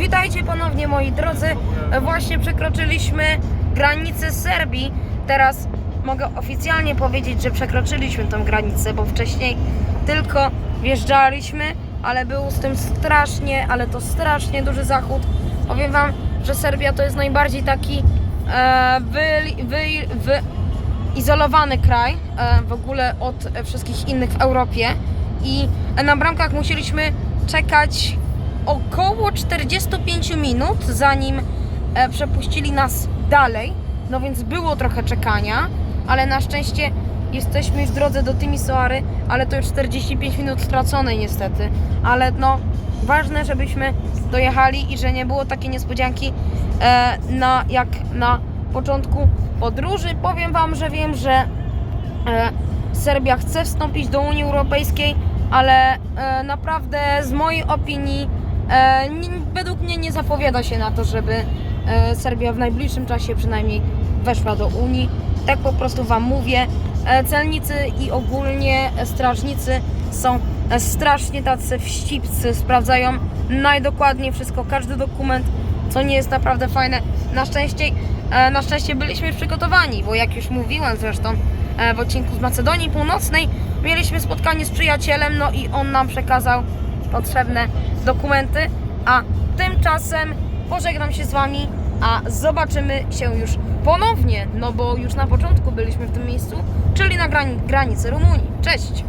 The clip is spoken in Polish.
Witajcie ponownie moi drodzy. Właśnie przekroczyliśmy granicę Serbii. Teraz mogę oficjalnie powiedzieć, że przekroczyliśmy tą granicę, bo wcześniej tylko wjeżdżaliśmy, ale był z tym strasznie, ale to strasznie duży zachód. Powiem wam, że Serbia to jest najbardziej taki e, wy, wy, wy, izolowany kraj e, w ogóle od wszystkich innych w Europie i na bramkach musieliśmy czekać około 45 minut zanim e, przepuścili nas dalej, no więc było trochę czekania, ale na szczęście jesteśmy już w drodze do Timisoary, ale to już 45 minut stracone niestety, ale no ważne, żebyśmy dojechali i że nie było takiej niespodzianki e, na, jak na początku podróży. Powiem Wam, że wiem, że e, Serbia chce wstąpić do Unii Europejskiej, ale e, naprawdę z mojej opinii według mnie nie zapowiada się na to, żeby e, Serbia w najbliższym czasie przynajmniej weszła do Unii. Tak po prostu Wam mówię. E, celnicy i ogólnie strażnicy są e, strasznie tacy wścibscy, sprawdzają najdokładniej wszystko, każdy dokument, co nie jest naprawdę fajne. Na szczęście, e, na szczęście byliśmy przygotowani, bo jak już mówiłem zresztą e, w odcinku z Macedonii Północnej, mieliśmy spotkanie z przyjacielem, no i on nam przekazał potrzebne dokumenty, a tymczasem pożegnam się z Wami, a zobaczymy się już ponownie, no bo już na początku byliśmy w tym miejscu, czyli na grani- granicy Rumunii. Cześć!